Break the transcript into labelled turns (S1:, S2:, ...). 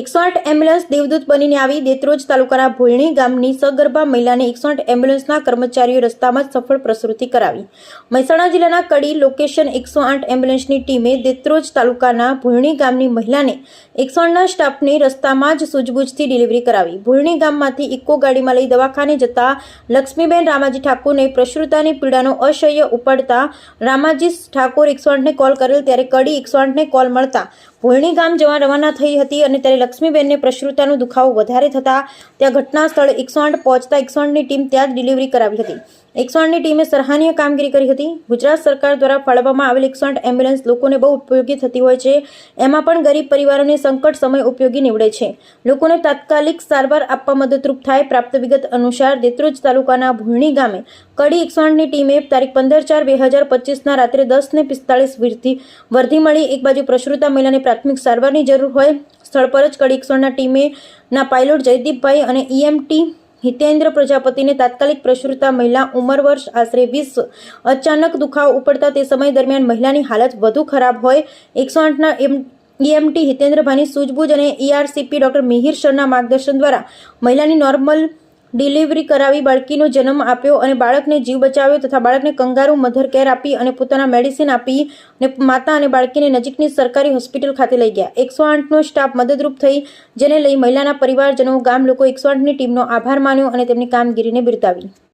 S1: એકસો આઠ એમ્બ્યુલન્સ દેવદૂત બનીને આવી દેત્રોજ તાલુકાના ભોયણી ગામની સગર્ભા મહિલાને એકસો આઠ એમ્બ્યુલન્સના કર્મચારીઓ રસ્તામાં સફળ પ્રસૂતિ કરાવી. મહેસાણા જિલ્લાના કડી લોકેશન એકસો આઠ એમ્બ્યુલન્સની ટીમે દેત્રોજ તાલુકાના ભોયણી ગામની મહિલાને એકસો આઠના સ્ટાફને રસ્તામાં જ સૂઝબૂછથી ડિલિવરી કરાવી. ભોયણી ગામમાંથી ઇકો ગાડીમાં લઈ દવાખાને જતા લક્ષ્મીબેન રામાજી ઠાકોરને પ્રસૃતાની પીડાનો અસહ્ય ઉપાડતા રામાજી ઠાકોર એકસો આઠને કોલ કરેલ, ત્યારે કડી એકસો આઠને કોલ મળતા ભોયણી ગામ જવા રવાના થઈ હતી અને ત્યારે લક્ષ્મીબેનને પ્રસૃતાનો દુખાવો વધારે થતા ત્યાં ઘટના સ્થળે એકસો આઠ પહોંચતા એકસો આઠની ટીમ ત્યાં જ ડિલિવરી કરાવી હતી. એકસો આઠની ટીમે સરાહનીય કામગીરી કરી હતી. ગુજરાત સરકાર દ્વારા ફાળવવામાં આવેલ એકસો આઠ એમ્બ્યુલન્સ લોકોને બહુ ઉપયોગી થતી હોય છે. એમાં પણ ગરીબ પરિવારોને સંકટ સમય ઉપયોગી નીવડે છે. લોકોને તાત્કાલિક સારવાર આપવા મદદરૂપ થાય પ્રાપ્ત વિગત અનુસાર દેત્રોજ તાલુકાના ભૂરણી ગામે કડી એકસો આઠની ટીમે તારીખ પંદર ચાર બે હજાર પચીસના રાત્રે દસ ને પિસ્તાળીસ વર્ધી વર્ધી મળી. એક બાજુ પ્રસૃતા મહિલાને પ્રાથમિક સારવારની જરૂર હોય. સ્થળ પર જ કડી એકસો આઠના ટીમે ના પાયલોટ જયદીપભાઈ અને ઈએમટી હિતેન્દ્ર પ્રજાપતિને તાત્કાલિક પ્રસુરતા મહિલા ઉંમર વર્ષ આશરે વીસ અચાનક દુખાવો ઉપડતા તે સમય દરમિયાન મહિલાની હાલત વધુ ખરાબ હોય. એકસો આઠના એમ ઈએમટી હિતેન્દ્રભાઈની સૂઝબૂઝ અને ઈઆરસીપી ડોક્ટર મિહિર સરના માર્ગદર્શન દ્વારા મહિલાની નોર્મલ ડિલિવરી કરાવી બાળકીનો જન્મ આપ્યો અને બાળકને જીવ બચાવ્યો તથા બાળકને કંગારૂ, મધર કેર આપી અને પોતાના મેડિસિન આપી અને માતા અને બાળકીને નજીકની સરકારી હોસ્પિટલ ખાતે લઈ ગયા. એકસો આઠનો સ્ટાફ મદદરૂપ થઈ, જેને લઈ મહિલાના પરિવારજનો, ગામ લોકો એકસો આઠની ટીમનો આભાર માન્યો અને તેમની કામગીરીને બિરદાવી.